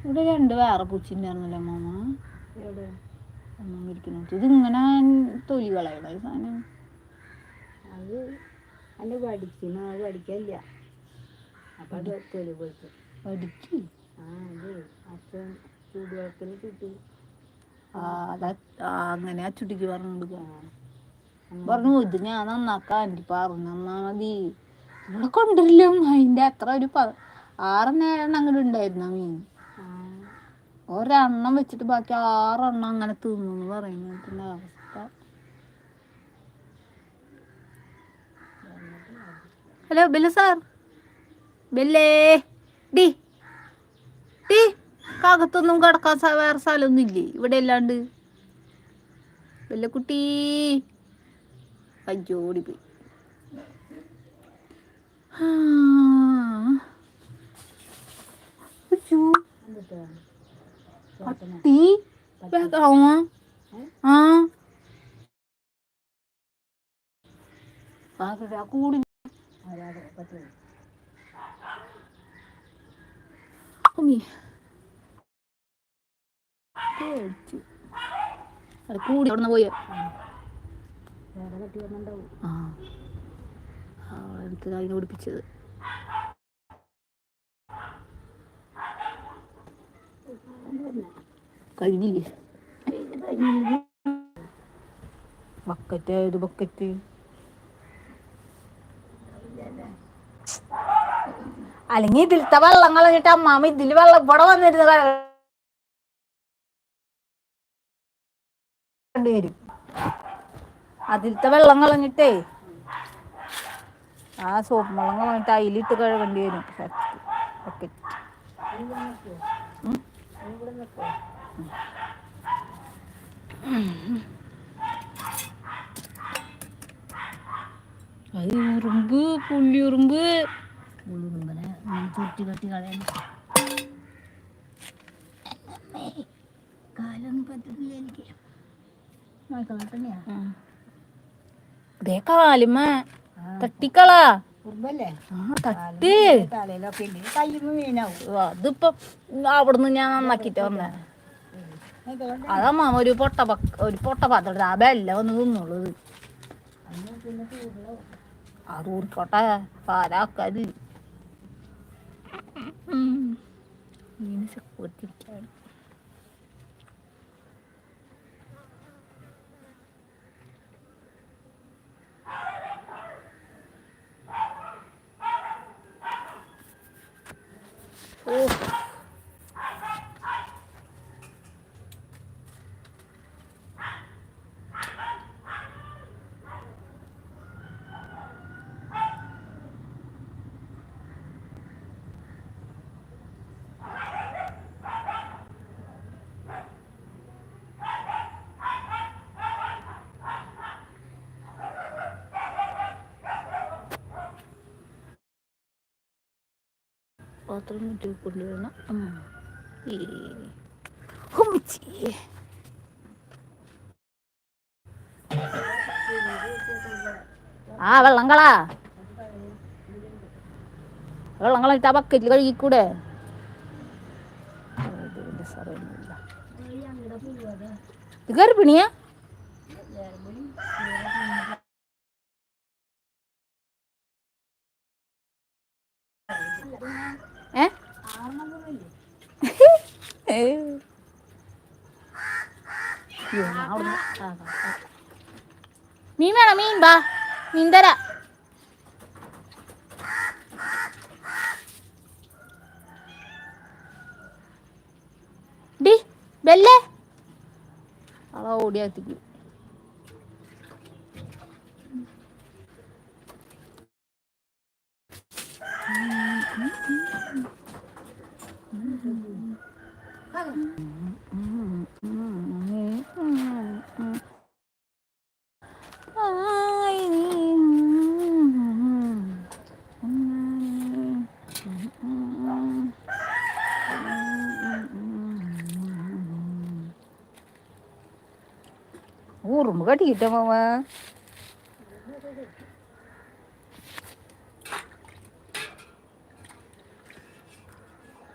ഇവിടെ രണ്ട് വേറെ പൂച്ചിണ്ടായിരുന്നല്ലോ മാമ? ഇരിക്കുന്നു ഇത് ഇങ്ങനെ തൊലി കളയണ സാധനം. അത് അല്ല പഠിക്കുന്നു അത് പഠിക്കില്ല അപ്പം അത് തൊലി കൊടുത്തു പഠിക്ക്. ആ അത് അച്ഛൻ ചൂടുവെള്ളത്തിൽ കിട്ടി അങ്ങനെ അച്ചുട്ടിക്ക് ചുട്ടിക്ക് പറഞ്ഞു കൊടുക്കുക പറഞ്ഞു ഇത് ഞാൻ നന്നാക്കാൻ എനിക്ക് പറഞ്ഞു നന്നാ മതി. ഇവിടെ കൊണ്ടുവരില്ല അതിന്റെ അത്ര ഒരു ആറ് നേരം അങ്ങോട്ട് ഉണ്ടായിരുന്നു മീൻ? ഒരെണ്ണം വെച്ചിട്ട് ബാക്കി ആറെണ്ണം അങ്ങനെ തിന്നു എന്ന് പറയുന്നതിന്റെ അവസ്ഥ. ഹലോ ബെല്ല സാർ. ബില്ലേ. ഡി. ഡി. കകത്തൊന്നും കിടക്കാൻ വേറെ സ്ഥലമൊന്നും ഇല്ലേ? ഇവിടെ അല്ലാണ്ട്. ബെല്ല കുട്ടി. അയ്യോ ഓടിപ്പോയി. അയ്യോ. പട്ടി വേഗമാവാ ആ. ആകട്ടെ, ആ കൂടി കൂടി അവിടെ പോയ. ആ. എടുത്ത് അതിനെ ഓടിപ്പിച്ചത് കഴിഞ്ഞില്ലേ? ബക്കറ്റ് ഏത് ബക്കറ്റ്? അല്ലെങ്കിൽ ഇതിലത്തെ വെള്ളം കളഞ്ഞിട്ട് അമ്മാമ ഇതിൽ വെള്ളം ഇവിടെ വന്നിരുന്ന് കണ്ടുവരും അതിലത്തെ വെള്ളം കളഞ്ഞിട്ടേ ആ സോപ്പ് വെള്ളം കളഞ്ഞിട്ട് അതിലിട്ട് കഴുകേണ്ടി വരും. ബക്കറ്റ് അത് ഉറുമ്പ് പുള്ളി ഉറുമ്പ്. ഉള്ളുമ്പനെ ചുറ്റി കട്ടി കളയണം. കാലൊന്നും പറ്റുന്നില്ല എനിക്ക്. മക്കളെ ദേ കാലുമ്മ. തട്ടിക്കളാ. തട്ട്. അതിപ്പോ അവിടുന്ന് ഞാൻ നന്നാക്കിട്ട് വന്നേ അതമ്മ ഒരു പൊട്ട ഒരു പൊട്ട പാത്രം ആ ബെല്ല വന്ന് തിന്നുള്ളത് അത് ഊർക്കോട്ടെ പാലാക്കാതി മീന് സെക്യൂരിറ്റിരിക്കാണ് 唔 പാത്രം മുറ്റി കൊണ്ടുവരണം. ഈ ഉമ്മച്ചി. ആ വെള്ളം കളാ. വെള്ളം കളഞ്ഞിട്ട് ആ ബക്കറ്റിൽ കഴുകിക്കൂടെ. ഇത് ഗർഭിണിയാ? ഏ മീൻ വേണം മീൻ ബാ മീൻ തരാ. ഡി ബെല്ലേ അവളെ ഓടിയാത്തിക്ക് ஊர் முகட்டிக்கிட்டவன்